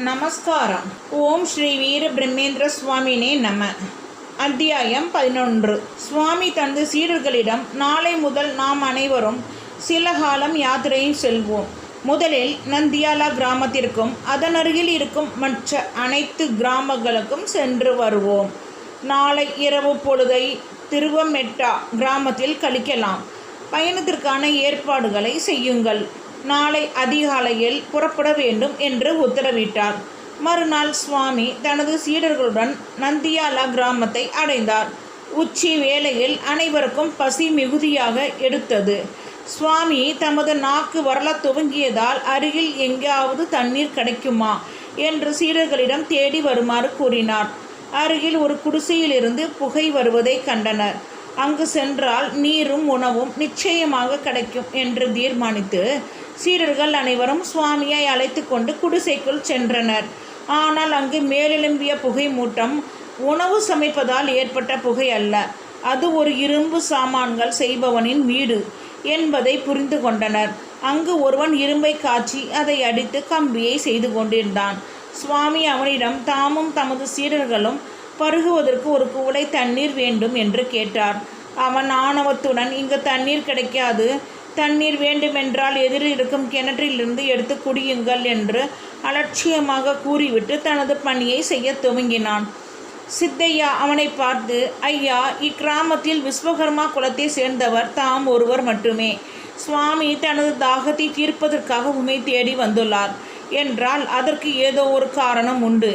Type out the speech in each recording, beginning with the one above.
நமஸ்காரம். ஓம் ஸ்ரீ வீர பிரம்மேந்திர சுவாமினே நம. அத்தியாயம் பதினொன்று. சுவாமி தனது சீடர்களிடம் நாளை முதல் நாம் அனைவரும் சில காலம் யாத்திரையில் செல்வோம். முதலில் நந்தியாலா கிராமத்திற்கும் அதன் அருகில் இருக்கும் மற்ற அனைத்து கிராமங்களுக்கும் சென்று வருவோம். நாளை இரவு பொழுதை திருவமெட்டா கிராமத்தில் கழிக்கலாம். பயணத்திற்கான ஏற்பாடுகளை செய்யுங்கள். நாளை அதிகாலையில் புறப்பட வேண்டும் என்று உத்தரவிட்டார். மறுநாள் சுவாமி தனது சீடர்களுடன் நந்தியாலா கிராமத்தை அடைந்தார். உச்சி வேளையில் அனைவருக்கும் பசி மிகுதியாக எடுத்தது. சுவாமி தமது நாக்கு வரலத் துவங்கியதால் அருகில் எங்காவது தண்ணீர் கிடைக்குமா என்று சீடர்களிடம் தேடி வருமாறு கூறினார். அருகில் ஒரு குடிசையிலிருந்து புகை வருவதை கண்டனர். அங்கு சென்றால் நீரும் உணவும் நிச்சயமாக கிடைக்கும் என்று தீர்மானித்து சீடர்கள் அனைவரும் சுவாமியை அழைத்து கொண்டு குடிசைக்குள் சென்றனர். ஆனால் அங்கு மேலெழும்பிய புகை மூட்டம் உணவு சமைப்பதால் ஏற்பட்ட புகை அல்ல. அது ஒரு இரும்பு சாமான்கள் செய்பவனின் வீடு என்பதை புரிந்து கொண்டனர். அங்கு ஒருவன் இரும்பை காய்ச்சி அதை அடித்து கம்பியை செய்து கொண்டிருந்தான். சுவாமி அவனிடம் தாமும் தமது சீடர்களும் பருகுவதற்கு ஒரு குவளை தண்ணீர் வேண்டும் என்று கேட்டார். அவன் ஆணவத்துடன் இங்கு தண்ணீர் கிடைக்காது. தண்ணீர் வேண்டுமென்றால் எதிரில் இருக்கும் கிணற்றிலிருந்து எடுத்து குடியுங்கள் என்று அலட்சியமாக கூறிவிட்டு தனது பணியை செய்ய துவங்கினான். சித்தையா அவனை பார்த்து ஐயா இக்கிராமத்தில் விஸ்வகர்மா குலத்தை சேர்ந்தவர் தாம் ஒருவர் மட்டுமே. சுவாமி தனது தாகத்தை தீர்ப்பதற்காக உமை தேடி வந்துள்ளார். என்றால் அதற்கு ஏதோ ஒரு காரணம் உண்டு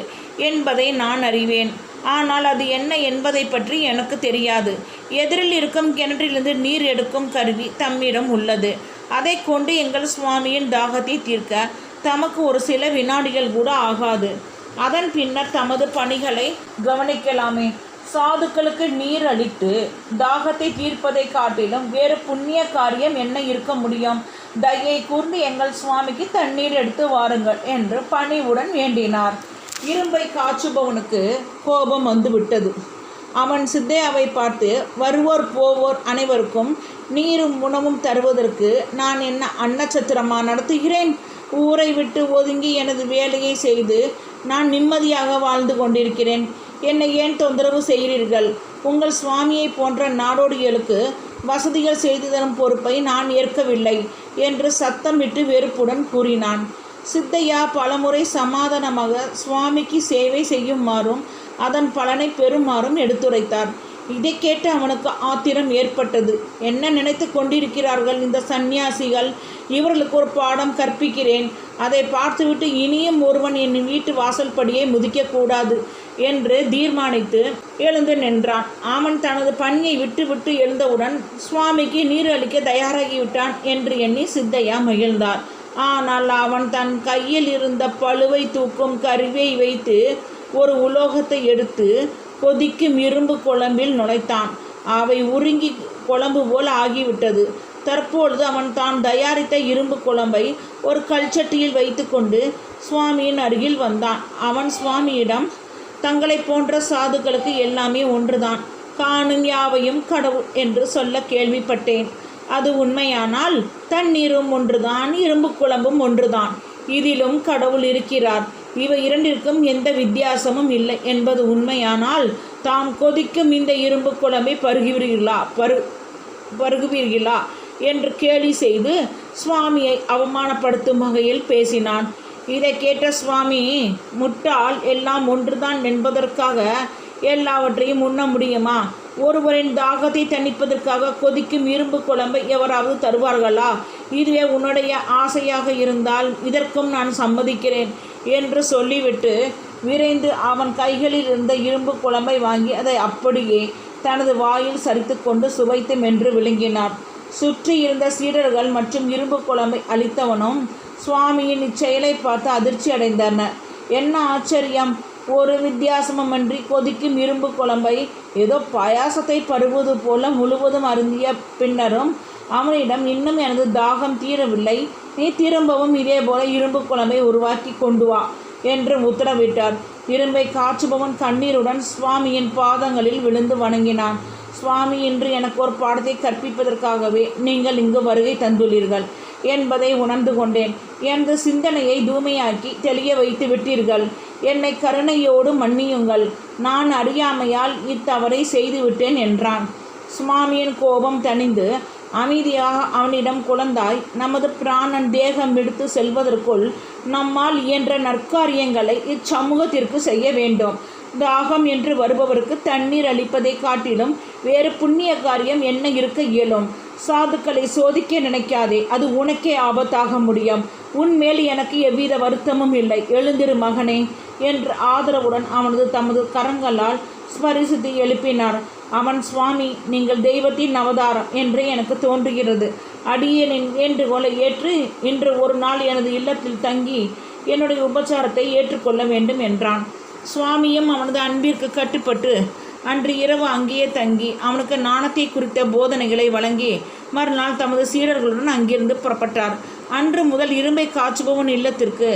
என்பதை நான் அறிவேன். ஆனால் அது என்ன என்பதை பற்றி எனக்கு தெரியாது. எதிரில் இருக்கும் கிணற்றிலிருந்து நீர் எடுக்கும் கருவி தம்மிடம் உள்ளது. அதை கொண்டு எங்கள் சுவாமியின் தாகத்தை தீர்க்க தமக்கு ஒரு சில வினாடிகள் கூட ஆகாது. அதன் பின்னர் தமது பணிகளை கவனிக்கலாமே. சாதுக்களுக்கு நீர் அளித்து தாகத்தை தீர்ப்பதை காட்டிலும் வேறு புண்ணிய காரியம் என்ன இருக்க முடியும்? தயை கூர்ந்து எங்கள் சுவாமிக்கு தண்ணீர் எடுத்து வாருங்கள் என்று பணிவுடன் வேண்டினார். இரும்பை காய்ச்சுபவனுக்கு கோபம் வந்து விட்டது அவன் சித்தையாவை பார்த்து வருவோர் போவோர் அனைவருக்கும் நீரும் உணவும் தருவதற்கு நான் என்ன அன்னச்சத்திரமா நடத்துகிறேன்? ஊரை விட்டு ஒதுங்கி எனது வேலையை செய்து நான் நிம்மதியாக வாழ்ந்து கொண்டிருக்கிறேன். என்னை ஏன் தொந்தரவு செய்கிறீர்கள்? உங்கள் சுவாமியை போன்ற நாடோடிகளுக்கு வசதிகள் செய்து தரும் பொறுப்பை நான் ஏற்கவில்லை என்று சத்தமிட்டு வெறுப்புடன் கூறினான். சித்தையா பலமுறை சமாதானமாக சுவாமிக்கு சேவை செய்யுமாறும் அதன் பலனை பெறுமாறும் எடுத்துரைத்தார். இதை கேட்டு அவனுக்கு ஆத்திரம் ஏற்பட்டது. என்ன நினைத்து கொண்டிருக்கிறார்கள் இந்த சந்நியாசிகள்? இவர்களுக்கு ஒரு பாடம் கற்பிக்கிறேன். அதை பார்த்துவிட்டு இனியும் ஒருவன் என் வீட்டு வாசல்படியை முதிக்கக்கூடாது என்று தீர்மானித்து எழுந்து நின்றான். அவன் தனது பணியை விட்டுவிட்டு எழுந்தவுடன் சுவாமிக்கு நீர் அளிக்க தயாராகிவிட்டான் என்று எண்ணி சித்தையா மகிழ்ந்தார். ஆனால் அவன் தன் கையில் இருந்த பழுவை தூக்கும் கருவியை வைத்து ஒரு உலோகத்தை எடுத்து கொதிக்கும் இரும்பு குழம்பில் நுழைத்தான். அவை உருங்கி குழம்பு போல் ஆகிவிட்டது. தற்பொழுது அவன் தான் தயாரித்த இரும்பு குழம்பை ஒரு கல்ச்சட்டியில் வைத்துக்கொண்டு சுவாமியின் அருகில் வந்தான். அவன் சுவாமியிடம் தங்களை போன்ற சாதுக்களுக்கு எல்லாமே ஒன்றுதான். காணும் யாவையும் கடவுள் என்று சொல்ல கேள்விப்பட்டேன். அது உண்மையானால் தண்ணீரும் ஒன்றுதான் இரும்பு குழம்பும் ஒன்றுதான். இதிலும் கடவுள் இருக்கிறார். இவை இரண்டிற்கும் எந்த வித்தியாசமும் இல்லை என்பது உண்மையானால் தாம் கொதிக்கும் இந்த இரும்பு குழம்பை பருகுவீர்களா பரு பருகுவீர்களா என்று கேலி செய்து சுவாமியை அவமானப்படுத்தும் வகையில் பேசினான். இதை கேட்ட சுவாமி முட்டாள் எல்லாம் ஒன்றுதான் என்பதற்காக எல்லாவற்றையும் உண்ண முடியுமா? ஒருவரின் தாகத்தை தணிப்பதற்காக கொதிக்கும் இரும்பு குழம்பை எவராவது தருவார்களா? இதுவே உன்னுடைய ஆசையாக இருந்தால் இதற்கும் நான் சம்மதிக்கிறேன் என்று சொல்லிவிட்டு விரைந்து அவன் கைகளில் இருந்த இரும்பு குழம்பை வாங்கி அதை அப்படியே தனது வாயில் சரித்து கொண்டு சுவைத்து மென்று விழுங்கினார் சுற்றி இருந்த சீடர்கள் மற்றும் இரும்பு குழம்பை அளித்தவனும் சுவாமியின் இச்செயலை பார்த்து அதிர்ச்சி அடைந்தனர் என்ன ஆச்சரியம்? ஒரு வித்தியாசமுமின்றி கொதிக்கும் இரும்பு குழம்பை ஏதோ பாயாசத்தை பருவது போல முழுவதும் அருந்திய பின்னரும் அவனிடம் இன்னும் எனது தாகம் தீரவில்லை. நீ திரும்பவும் இதே போல இரும்பு குழம்பை உருவாக்கி கொண்டு வா என்று உத்தரவிட்டார். இரும்பை காற்றுபவன் கண்ணீருடன் சுவாமியின் பாதங்களில் விழுந்து வணங்கினான். சுவாமி இன்று எனக்கு ஒரு பாடத்தை கற்பிப்பதற்காகவே நீங்கள் இங்கு வருகை தந்துள்ளீர்கள் என்பதை உணர்ந்து கொண்டேன். எனது சிந்தனையை தூய்மையாக்கி தெளிய வைத்து விட்டீர்கள். என்னை கருணையோடு மன்னியுங்கள். நான் அறியாமையால் இத்தவறை செய்துவிட்டேன் என்றான். சுவாமியின் கோபம் தணிந்து அமைதியாக அவனிடம் குழந்தாய். நமது பிராணன் தேகம் விடுத்து செல்வதற்குள் நம்மால் இயன்ற நற்காரியங்களை இச்சமூகத்திற்கு செய்ய வேண்டும். தாகம் என்று வருபவருக்கு தண்ணீர் அளிப்பதை காட்டிலும் வேறு புண்ணிய காரியம் என்ன இருக்க இயலும்? சாதுக்களை சோதிக்க நினைக்காதே. அது உனக்கே ஆபத்தாக முடியும். உன்மேல் எனக்கு எவ்வித வருத்தமும் இல்லை. எழுந்திரு மகனே என்று ஆதரவுடன் அவனது தமது கரங்களால் ஸ்மரிசித்து எழுப்பினார். அவன் சுவாமி நீங்கள் தெய்வத்தின் அவதாரம் என்று எனக்கு தோன்றுகிறது. அடியேனின் வேண்டுகோளை ஏற்று இன்று ஒரு நாள் எனது இல்லத்தில் தங்கி என்னுடைய உபச்சாரத்தை ஏற்றுக்கொள்ள வேண்டும் என்றான். சுவாமியும் அவனது அன்பிற்கு கட்டுப்பட்டு அன்று இரவு அங்கேயே தங்கி அவனுக்கு நாணத்தை குறித்த போதனைகளை வழங்கி மறுநாள் தமது சீடர்களுடன் அங்கிருந்து புறப்பட்டார். அன்று முதல் இரும்பை காய்ச்சுபவன் இல்லத்திற்கு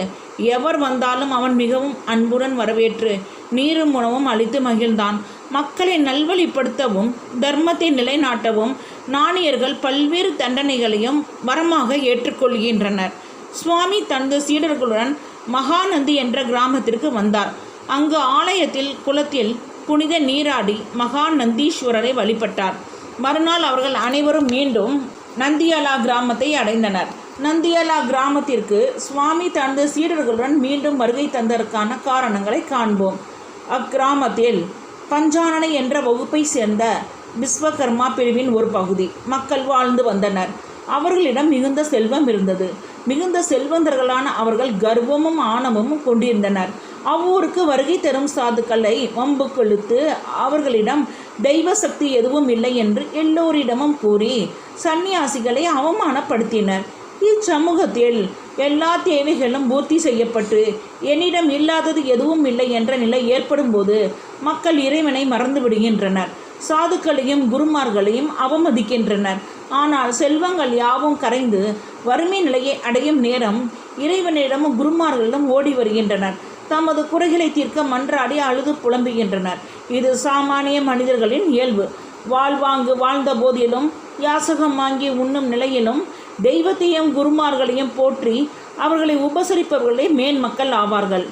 எவர் வந்தாலும் அவன் மிகவும் அன்புடன் வரவேற்று நீரும் உணவும் அளித்து மகிழ்ந்தான். மக்களை நல்வழிப்படுத்தவும் தர்மத்தை நிலைநாட்டவும் நாணியர்கள் பல்வேறு தண்டனைகளையும் வரமாக ஏற்றுக்கொள்கின்றனர். சுவாமி தனது சீடர்களுடன் மகாநந்தி என்ற கிராமத்திற்கு வந்தார். அங்கு ஆலயத்தில் குளத்தில் புனித நீராடி மகா நந்தீஸ்வரரை வழிபட்டார். மறுநாள் அவர்கள் அனைவரும் மீண்டும் நந்தியாலா கிராமத்தை அடைந்தனர். நந்தியாலா கிராமத்திற்கு சுவாமி தனது சீடர்களுடன் மீண்டும் வருகை தந்ததற்கான காரணங்களை காண்போம். அக்கிராமத்தில் பஞ்சானனை என்ற வகுப்பை சேர்ந்த விஸ்வகர்மா பிரிவின் ஒரு பகுதி. மக்கள் வாழ்ந்து வந்தனர். அவர்களிடம் மிகுந்த செல்வம் இருந்தது. மிகுந்த செல்வந்தர்களான அவர்கள் கர்வமும் ஆணவமும் கொண்டிருந்தனர். அவ்வூருக்கு வருகை தரும் சாதுக்களை வம்பு கொளுத்து அவர்களிடம் தெய்வ சக்தி எதுவும் இல்லை என்று எல்லோரிடமும் கூறி சந்நியாசிகளை அவமானப்படுத்தினர். இச்சமூகத்தில் எல்லா தேவைகளும் பூர்த்தி செய்யப்பட்டு என்னிடம் இல்லாதது எதுவும் இல்லை என்ற நிலை ஏற்படும்போது மக்கள் இறைவனை மறந்து விடுகின்றனர். சாதுக்களையும் குருமார்களையும் அவமதிக்கின்றனர். ஆனால் செல்வங்கள் யாவும் கரைந்து வறுமை நிலையை அடையும் நேரம் இறைவனிடமும் குருமார்களிடம் ஓடி வருகின்றனர். தமது குறைகளை தீர்க்க மன்றாடி அழுது புலம்புகின்றனர். இது சாமானிய மனிதர்களின் இயல்பு. வாழ்வாங்கு வாழ்ந்த போதிலும் யாசகம் வாங்கி உண்ணும் நிலையிலும் தெய்வத்தையும் குருமார்களையும் போற்றி அவர்களை உபசரிப்பவர்களே மேன்மக்கள் ஆவார்கள்.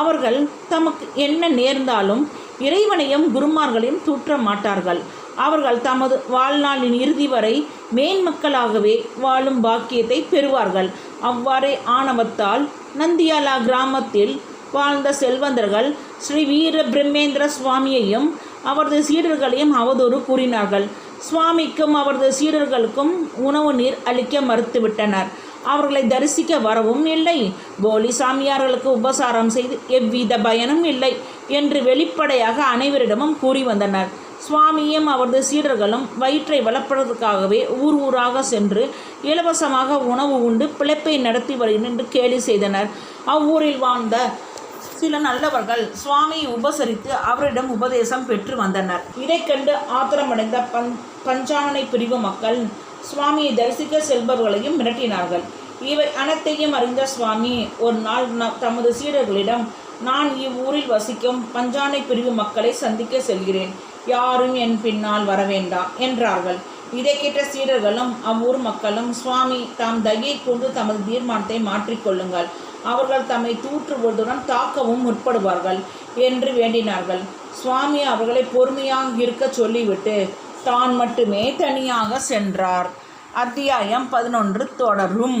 அவர்கள் தமக்கு என்ன நேர்ந்தாலும் இறைவனையும் குருமார்களையும் தூற்ற மாட்டார்கள். அவர்கள் தமது வாழ்நாளின் இறுதி வரை மேன்மக்களாகவே வாழும் பாக்கியத்தை பெறுவார்கள். அவ்வாறே ஆணவத்தால் நந்தியாலா கிராமத்தில் வாழ்ந்த செல்வந்தர்கள் ஸ்ரீ வீர பிரம்மேந்திர சுவாமியையும் அவரது சீடர்களையும் அவதூறு கூறினார்கள். சுவாமிக்கும் அவரது சீடர்களுக்கும் உணவு நீர் அளிக்க மறுத்துவிட்டனர். அவர்களை தரிசிக்க வரவும் இல்லை. போலி சாமியார்களுக்கு உபசாரம் செய்து எவ்வித பயனும் இல்லை என்று வெளிப்படையாக அனைவரிடமும் கூறி வந்தனர். சுவாமியும் அவரது சீடர்களும் வயிற்றை வளர்ப்பதற்காகவே ஊர் ஊராக சென்று இலவசமாக உணவு உண்டு பிழைப்பை நடத்தி வருகிறேன் என்று கேலி செய்தனர். அவ்வூரில் வாழ்ந்த சில நல்லவர்கள் சுவாமியை உபசரித்து அவரிடம் உபதேசம் பெற்று வந்தனர். இதை கண்டு ஆத்திரமடைந்த பஞ் பஞ்சானனை பிரிவு மக்கள் சுவாமியை தரிசிக்க செல்பவர்களையும் மிரட்டினார்கள். இவை அனைத்தையும் அறிந்த சுவாமி ஒரு நாள் ந- தமது சீடர்களிடம் நான் இவ்வூரில் வசிக்கும் பஞ்சானை பிரிவு மக்களை சந்திக்க செல்கிறேன். யாரும் என் பின்னால் வர வேண்டாம் என்றார்கள். இதை கேட்ட சீடர்களும் அவ்வூர் மக்களும் சுவாமி தாம் தயை கொண்டு தமது தீர்மானத்தை மாற்றிக்கொள்ளுங்கள் அவர்கள் தம்மை தூற்றுவதுடன் தாக்கவும் முற்படுவார்கள் என்று வேண்டினார்கள். சுவாமி அவர்களை பொறுமையாக இருக்க சொல்லிவிட்டு தான் மட்டுமே தனியாக சென்றார். அத்தியாயம் பதினொன்று தொடரும்.